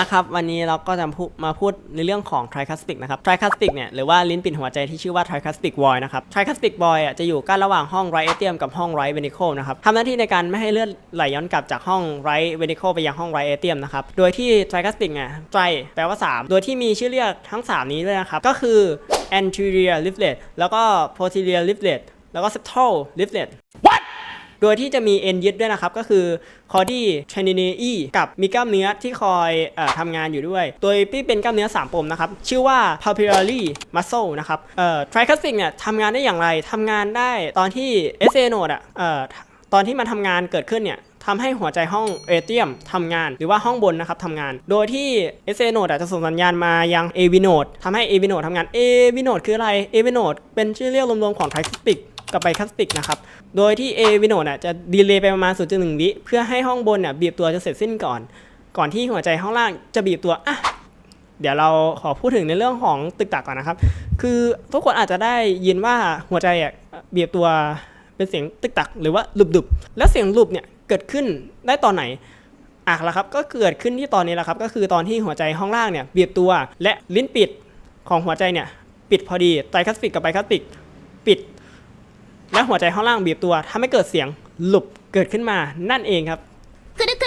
นะครับวันนี้เราก็จะมาพูดในเรื่องของ tricuspid นะครับ tricuspid เนี่ยหรือว่าลิ้นปิดหัวใจที่ชื่อว่า tricuspid void นะครับ tricuspid void อะจะอยู่กั้นระหว่างห้อง right atrium กับห้อง right ventricle นะครับทำหน้าที่ในการไม่ให้เลือดไหลย้อนกลับจากห้อง right ventricle ไปยังห้อง right atrium นะครับโดยที่ tricuspid เนี่ย tri แปลว่า 3 โดยที่มีชื่อเรียกทั้ง 3 นี้ด้วยนะครับก็คือ anterior leaflet แล้วก็ posterior leaflet แล้วก็ septal leaflet โดยที่จะมีเอ็นยึดด้วยนะครับ ก็คือ c o r d y t r a n i n e กับมีกล้ามเนื้อที่คอยออทำงานอยู่ด้วยโดยที่เป็นกล้ามเนื้อ 3 ปมนะครับ ชื่อว่า papillary muscle นะครับเอ่อ tricuspid เนี่ยทำงานได้อย่างไรทำงานได้ตอนที่ SA node อะเอ่อตอนที่มันทำงานเกิดขึ้นเนี่ยทำให้หัวใจห้องเอเทียมทำงานหรือว่าห้องบนนะครับทำงาน โดยที่ SA node อะจะส่งสัญญาณมายัง AV node ทำให้ AV node ทำงาน AV node คืออะไร AV node เป็นชื่อเรียกรวมๆของ tricuspid กลับไบคัสติกนะครับ โดยที่ A วิโนดจะดีเลย์ไปประมาณ 0.1 วิเพื่อให้ห้องบนเนี่ยบีบตัวจะเสร็จสิ้นก่อน ก่อนที่หัวใจห้องล่างจะบีบตัวอะเดี๋ยวเราขอพูดถึงในเรื่องของตึกตักก่อนนะครับ คือทุกคนอาจจะได้ยินว่าหัวใจอะบีบตัวเป็นเสียงตึกตักหรือว่าหลุบดุบแล้วเสียงหลุบเนี่ยเกิดขึ้นได้ตอนไหนอะล้วครับ ก็เกิดขึ้นที่ตอนนี้แหละครับ ก็คือตอนที่หัวใจห้องล่างเนี่ยบีบตัว และลิ้นปิดของหัวใจเนี่ยปิดพอดีไตคัสติกกับไบคัสติกปิด และหัวใจข้างล่างบีบตัวทำให้เกิดเสียงหลุบเกิดขึ้นมานั่นเองครับ くるくる